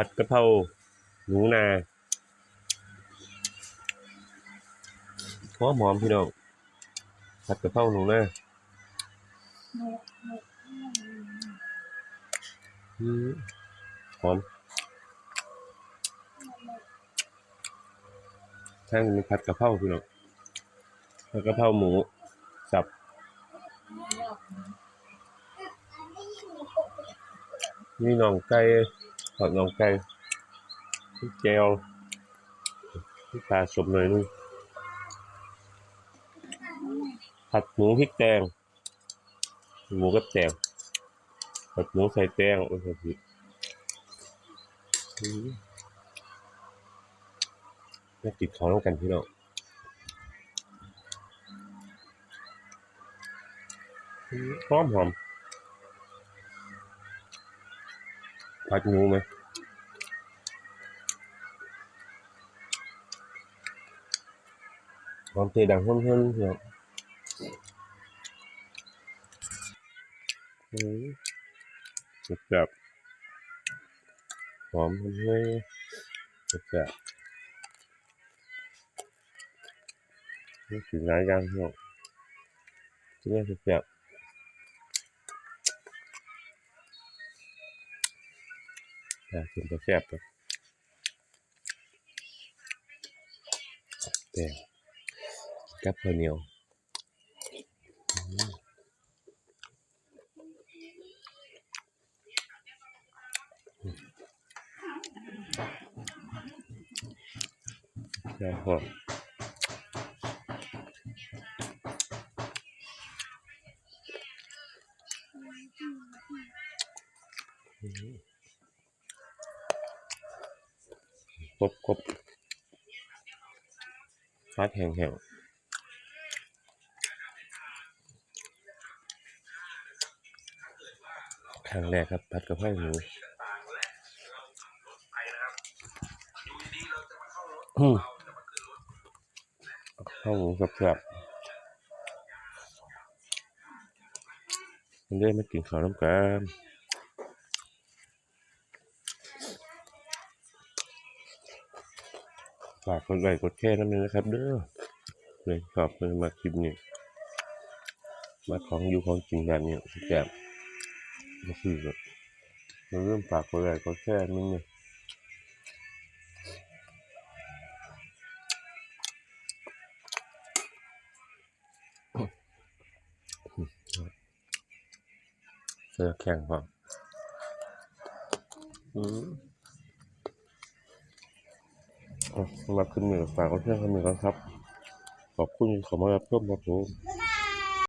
ผัดกะเพราหนูนาหอมหอมพี่น้องผัดกะเพราหนูนาอืมหอมทางนี้ผัดกะเพราพี่น้องผัดกะเพราหมูสับนี่น่องไก่ ทอดน่องไก่นี่แจวนี่ปลาสมหน่อยนึงผัดหมูพริกแตงหมูกับแตงผัดหมูใส่แตงโอ้โหน่าติดของแล้วกันพี่น้องอืมหอมหอม ผัดหมูไหมความเตะดังหุ่นหุ่นเนาะอืม แบบหอมหุ่นหุ่นแบบนี่กินหลายอย่างเนาะกินแบบแต่กินก็แซ่บตัวแต่กับข้าวเหนียวแซ่บพออืม ครบครบฟาดแห้งแห้งครั้งแรกครับผัดกะเพราหมูอืมข้าวหมูกับแบบมันได้มากินข้าวน้ำกัน ฝากกดไลค์กดแชร์น้ำนึงนะครับ เด้อเลยขอบคุณมาคลิปนี้มาของอยู่ของจริงแบบนี้แบบก็คือแบบเราเริ่มฝากกดไลค์กดแชร์นิดนึงเสื้อแข็งพออืมอะ สำหรับคืนนี้ฝากกดแชร์คนหนึ่งก่อนครับ ขอบคุณขอมารับชมครับผม